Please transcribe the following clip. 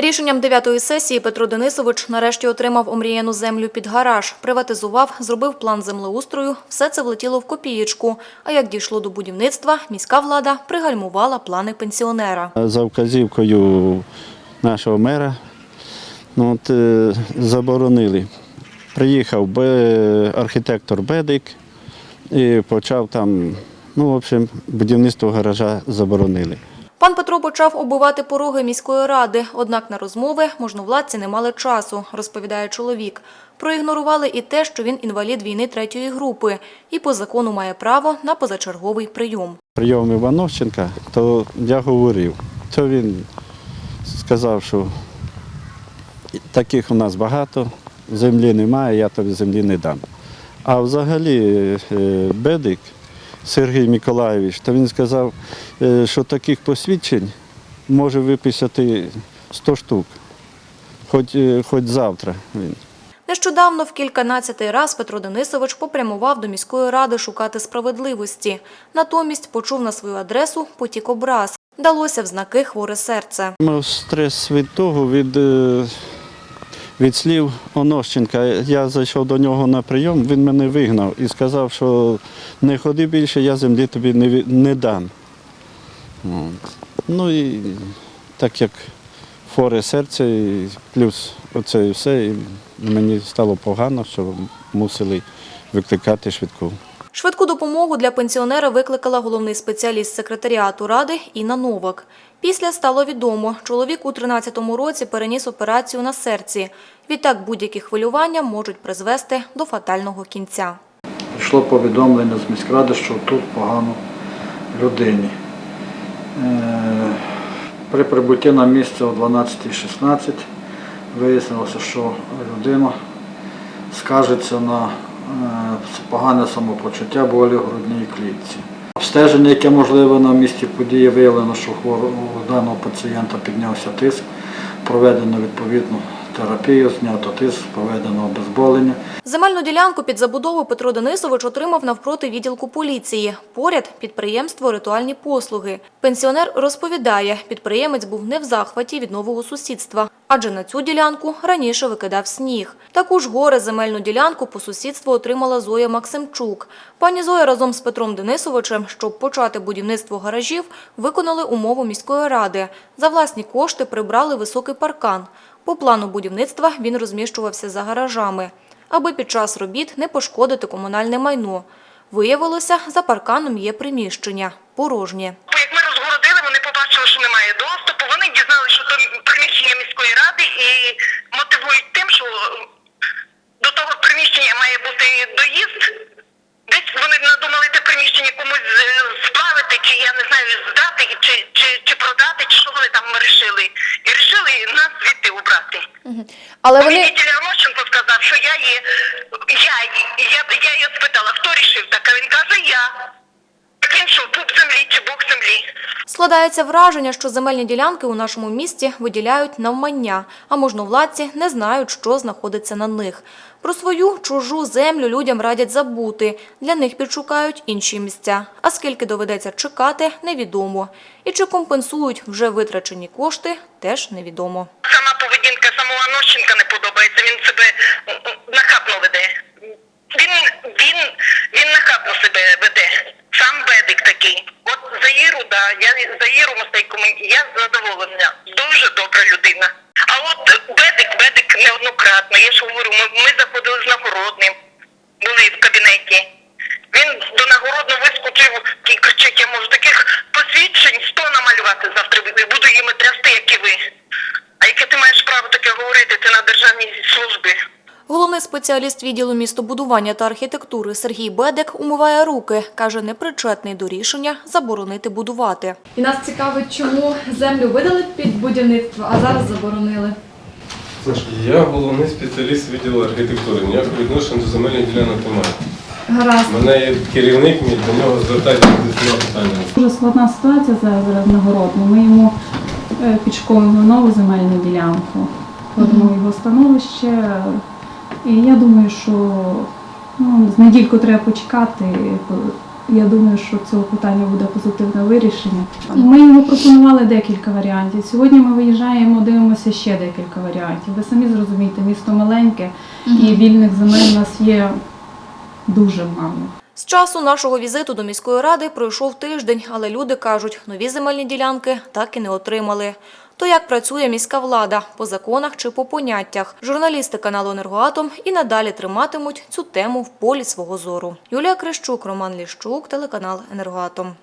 Рішенням дев'ятої сесії Петро Денисович нарешті отримав омріяну землю під гараж, приватизував, зробив план землеустрою. Все це влетіло в копієчку. А як дійшло до будівництва, міська влада пригальмувала плани пенсіонера. За вказівкою нашого мера ну, от, е, заборонили. Приїхав архітектор Бедик і почав там, ну, в общем, будівництво гаража заборонили. Пан Петро почав оббивати пороги міської ради, однак на розмови можновладці не мали часу, розповідає чоловік. Проігнорували і те, що він інвалід війни третьої групи і по закону має право на позачерговий прийом. Прийом Івановченка, то я говорив, то він сказав, що таких у нас багато, землі немає, я тобі землі не дам. А взагалі е, Бедик Сергій Миколаєвич, то він сказав, е, що таких посвідчень може виписати 100 штук, хоч, е, хоч завтра. Він. Нещодавно в кільканадцятий раз Петро Денисович попрямував до міської ради шукати справедливості. Натомість почув на свою адресу потік образ. Далося в знаки хворе серце. Мав стрес від того, від, е, від слів Онощенка. Я зайшов до нього на прийом, він мене вигнав і сказав, що не ходи більше, я землі тобі не, не дам. От. Ну і так як фори серце, і плюс оце і все, і мені стало погано, що мусили викликати швидку. Швидку допомогу для пенсіонера викликала головний спеціаліст секретаріату ради Інна Новак. Після стало відомо, чоловік у 13-му році переніс операцію на серці. Відтак будь-які хвилювання можуть призвести до фатального кінця. Прийшло повідомлення з міськради, що тут погано людині. Е, При прибутті на місце о 12.16 вияснилося, що людина скажеться на погане самопочуття болі в грудній клітці. Обстеження, яке можливе на місці події, виявлено, що у даного пацієнта піднявся тиск, проведено відповідну терапію, знято тиск, проведено обезболення. Земельну ділянку під забудову Петро Денисович отримав навпроти відділку поліції. Поряд підприємство «Ритуальні послуги». Пенсіонер розповідає, підприємець був не в захваті від нового сусідства, адже на цю ділянку раніше викидав сніг. Таку ж горе земельну ділянку по сусідству отримала Зоя Максимчук. Пані Зоя разом з Петром Денисовичем, щоб почати будівництво гаражів, виконали умову міської ради. За власні кошти прибрали високий паркан. По плану будівництва він розміщувався за гаражами, аби під час робіт не пошкодити комунальне майно. Виявилося, за парканом є приміщення – порожнє. Як ми розгородили, вони побачили, що немає доступу. Вони дізналися, що це приміщення міської ради і мотивують тим, що до того приміщення має бути доїзд. Десь вони надумали те приміщення комусь е, сплавити, чи я не знаю, здати, чи, чи, чи продати, чи що вони там вирішили. І вирішили нас звідти убрати. Але Мені Вітя Ромощенко сказав, що я є. Я, я, я його спитала, хто рішив так, а він каже, я. Так він що, пуп землі чи бог землі? Складається враження, що земельні ділянки у нашому місті виділяють навмання, а можновладці не знають, що знаходиться на них. Про свою чужу землю людям радять забути. Для них підшукають інші місця. А скільки доведеться чекати, невідомо. І чи компенсують вже витрачені кошти, теж невідомо. Сама поведінка самого Нощенка не подобається, він себе нахабно веде. Він, він, він нахабно себе веде. Сам бедик такий. От за Іру, да, я за Іру Мостейку, мені- я задоволена. Дуже добра людина. А от бедик, бедик неоднократно. Я ж говорю, ми, ми заходили з нагородним, були в кабінеті. Він до нагородно вискочив і кричить, я можу таких посвідчень 100 намалювати завтра. Буду їми трясти, як і ви. А яке ти маєш право таке говорити? Ти на державній службі. Головний спеціаліст відділу містобудування та архітектури Сергій Бедек умиває руки. Каже, непричетний до рішення заборонити будувати. І нас цікавить, чому землю видали під будівництво, а зараз заборонили. Я головний спеціаліст відділу архітектури. Ніякого відношення до земельних ділянок немає. Гаразд. Мене є керівник, мій до нього звертайтеся з цього питання. Дуже складна ситуація зараз в Нагородному. Ми йому е, підшковуємо нову земельну ділянку, в його становище. І я думаю, що ну, з недільку треба почекати, Я думаю, що цього питання буде позитивне вирішення. Ми йому пропонували декілька варіантів. Сьогодні ми виїжджаємо, дивимося ще декілька варіантів. Ви самі зрозумієте, місто маленьке і вільних земель у нас є дуже мало. З часу нашого візиту до міської ради пройшов тиждень, але люди кажуть, нові земельні ділянки так і не отримали. То як працює міська влада по законах чи по поняттях? Журналісти каналу «Енергоатом» і надалі триматимуть цю тему в полі свого зору. Юлія Крищук, Роман Ліщук, телеканал «Енергоатом».